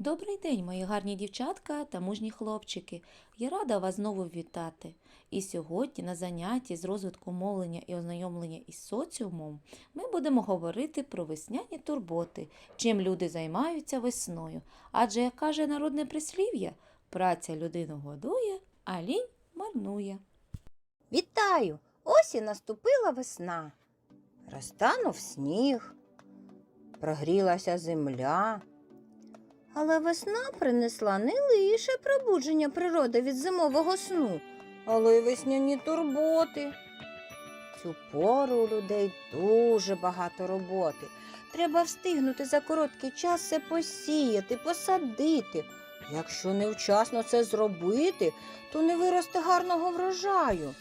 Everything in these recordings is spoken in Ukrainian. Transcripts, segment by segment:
Добрий день, мої гарні дівчатка та мужні хлопчики. Я рада вас знову вітати. І сьогодні на занятті з розвитку мовлення і ознайомлення із соціумом ми будемо говорити про весняні турботи, чим люди займаються весною. Адже, як каже народне прислів'я, праця людину годує, а лінь марнує. Вітаю! Ось і наступила весна. Розтанув сніг, прогрілася земля. Але весна принесла не лише пробудження природи від зимового сну, але й весняні турботи. Цю пору у людей дуже багато роботи. Треба встигнути за короткий час все посіяти, посадити. Якщо невчасно це зробити, то не виросте гарного врожаю.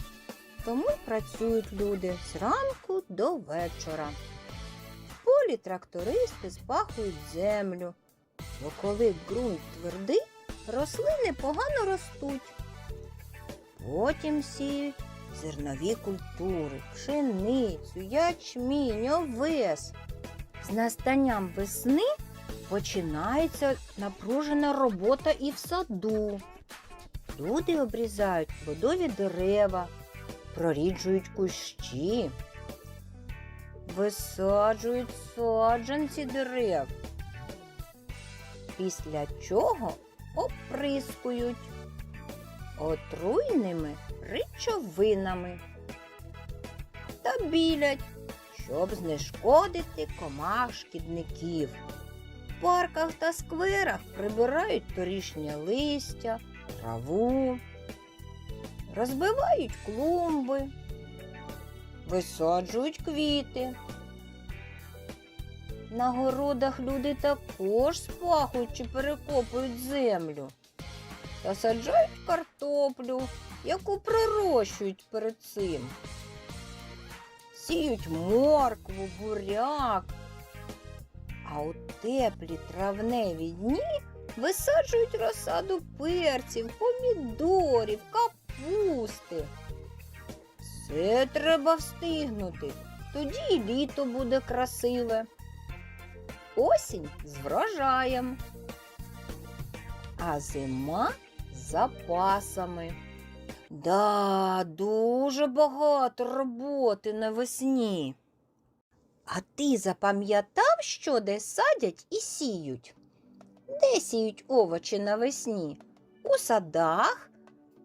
Тому працюють люди зранку до вечора. В полі трактористи спахують землю, бо коли ґрунт твердий, рослини погано ростуть. Потім сіють зернові культури, пшеницю, ячмінь, овес. З настанням весни починається напружена робота і в саду. Люди обрізають плодові дерева, проріджують кущі, висаджують саджанці дерев, після чого оприскують отруйними речовинами та білять, щоб знешкодити комах шкідників. В парках та скверах прибирають торішнє листя, траву розбивають клумби, висаджують квіти. На городах люди також спахують чи перекопують землю та саджають картоплю, яку пророщують перед цим. Сіють моркву, буряк. А у теплі травневі дні висаджують розсаду перців, помідорів, капусти. Все треба встигнути, тоді і літо буде красиве. Осінь з врожаєм, а зима з запасами. Да, дуже багато роботи навесні. А ти запам'ятав, що де садять і сіють? Де сіють овочі навесні? У садах,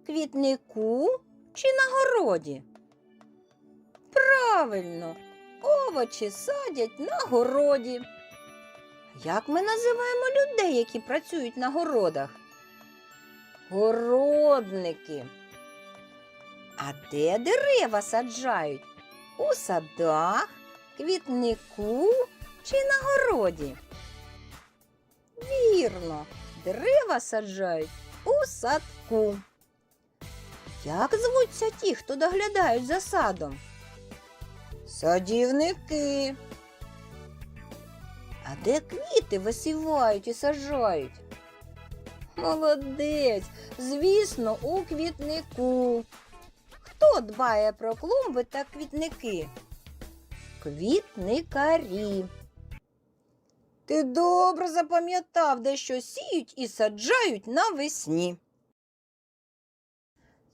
квітнику чи на городі? Правильно, овочі садять на городі. Як ми називаємо людей, які працюють на городах? Городники. А де дерева саджають? У садах, квітнику чи на городі? Вірно, дерева саджають у садку. Як звуться ті, хто доглядають за садом? Садівники. А де квіти висівають і саджають? Молодець, звісно, у квітнику. Хто дбає про клумби та квітники? Квітникарі. Ти добре запам'ятав, де що сіють і саджають навесні.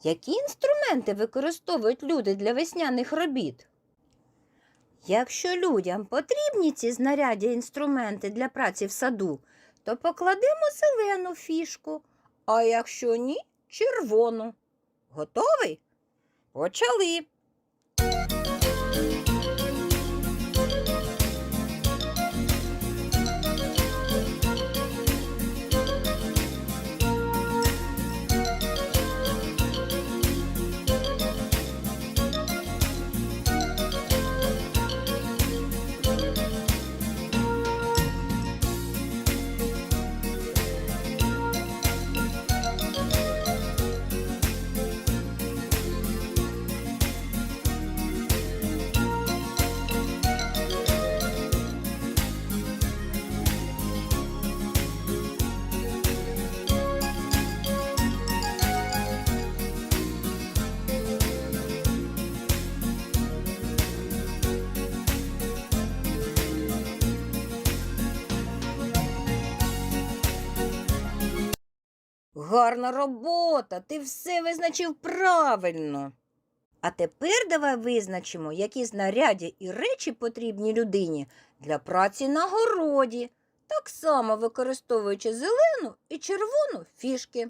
Які інструменти використовують люди для весняних робіт? Якщо людям потрібні ці знаряддя інструменти для праці в саду, то покладемо зелену фішку, а якщо ні, червону. Готовий? Почали. Гарна робота, ти все визначив правильно. А тепер давай визначимо, які знаряддя і речі потрібні людині для праці на городі, так само використовуючи зелену і червону фішки.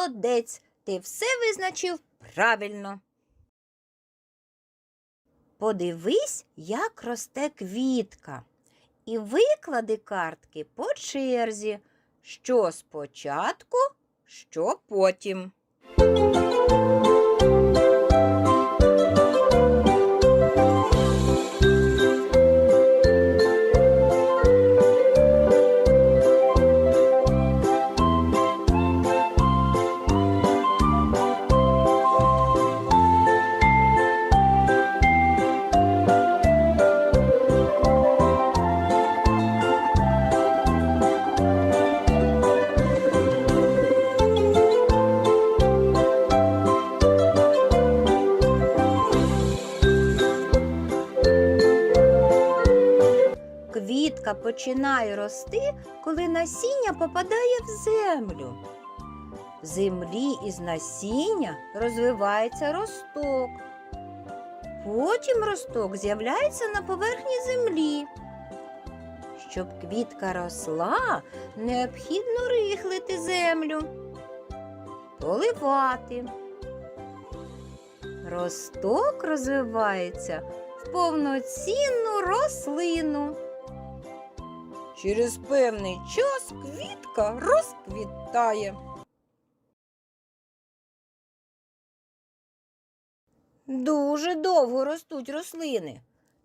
Молодець, ти все визначив правильно. Подивись, як росте квітка, і виклади картки по черзі, що спочатку, що потім. Квітка починає рости, коли насіння попадає в землю. В землі із насіння розвивається росток. Потім росток з'являється на поверхні землі. Щоб квітка росла, необхідно рихлити землю, поливати. Росток розвивається в повноцінну рослину. Через певний час квітка розквітає. Дуже довго ростуть рослини.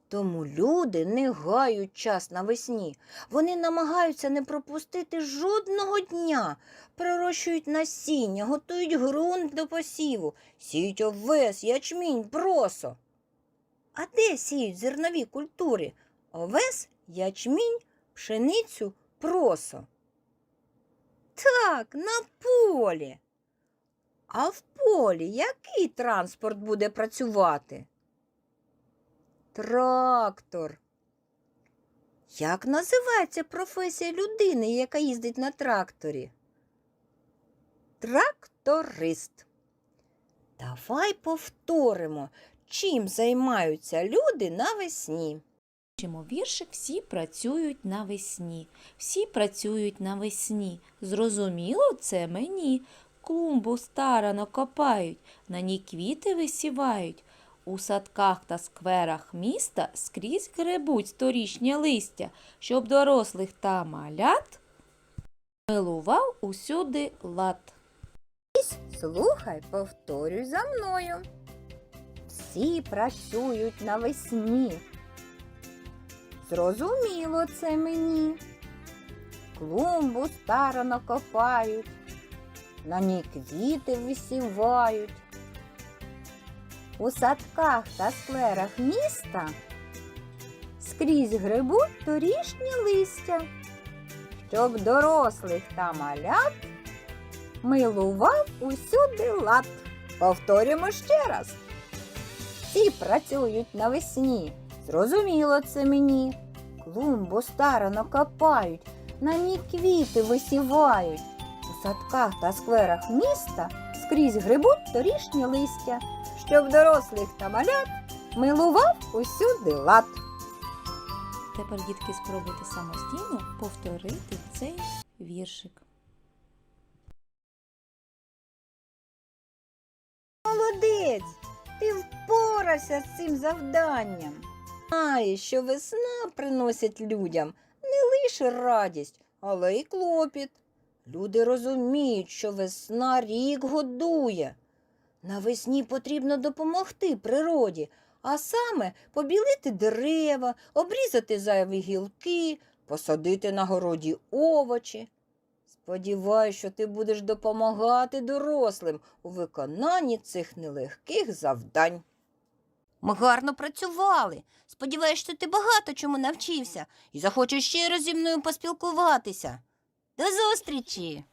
Тому люди не гають час навесні. Вони намагаються не пропустити жодного дня, пророщують насіння, готують ґрунт до посіву, сіють овес, ячмінь, просо. А де сіють зернові культури? Овес, ячмінь, пшеницю, просо. Так, на полі. А в полі який транспорт буде працювати? Трактор. Як називається професія людини, яка їздить на тракторі? Тракторист. Давай повторимо, чим займаються люди навесні. Чимо віршик всі працюють навесні, всі працюють навесні. Зрозуміло це мені. Клумбу старано копають, на ній квіти висівають. У садках та скверах міста скрізь гребуть сторічнє листя, щоб дорослих та малят милував усюди лад. Слухай, повторюй за мною. Всі працюють навесні. Зрозуміло це мені. Клумбу старано копають, на ній квіти висівають. У садках та скверах міста скрізь грибуть торішні листя, щоб дорослих та малят милував усюди лад. Повторюємо ще раз. Всі працюють навесні. Зрозуміло це мені. Клумбу старано копають, на ній квіти висівають. У садках та скверах міста скрізь грибуть торішні листя, щоб дорослих та малят милував усюди лад. Тепер, дітки, спробуйте самостійно повторити цей віршик. Молодець! Ти впорався з цим завданням. Знаєш, що весна приносить людям не лише радість, але й клопіт. Люди розуміють, що весна рік годує. Навесні потрібно допомогти природі, а саме побілити дерева, обрізати зайві гілки, посадити на городі овочі. Сподіваюсь, що ти будеш допомагати дорослим у виконанні цих нелегких завдань. Ми гарно працювали. Сподіваюсь, що ти багато чому навчився і захочеш ще раз зі мною поспілкуватися. До зустрічі!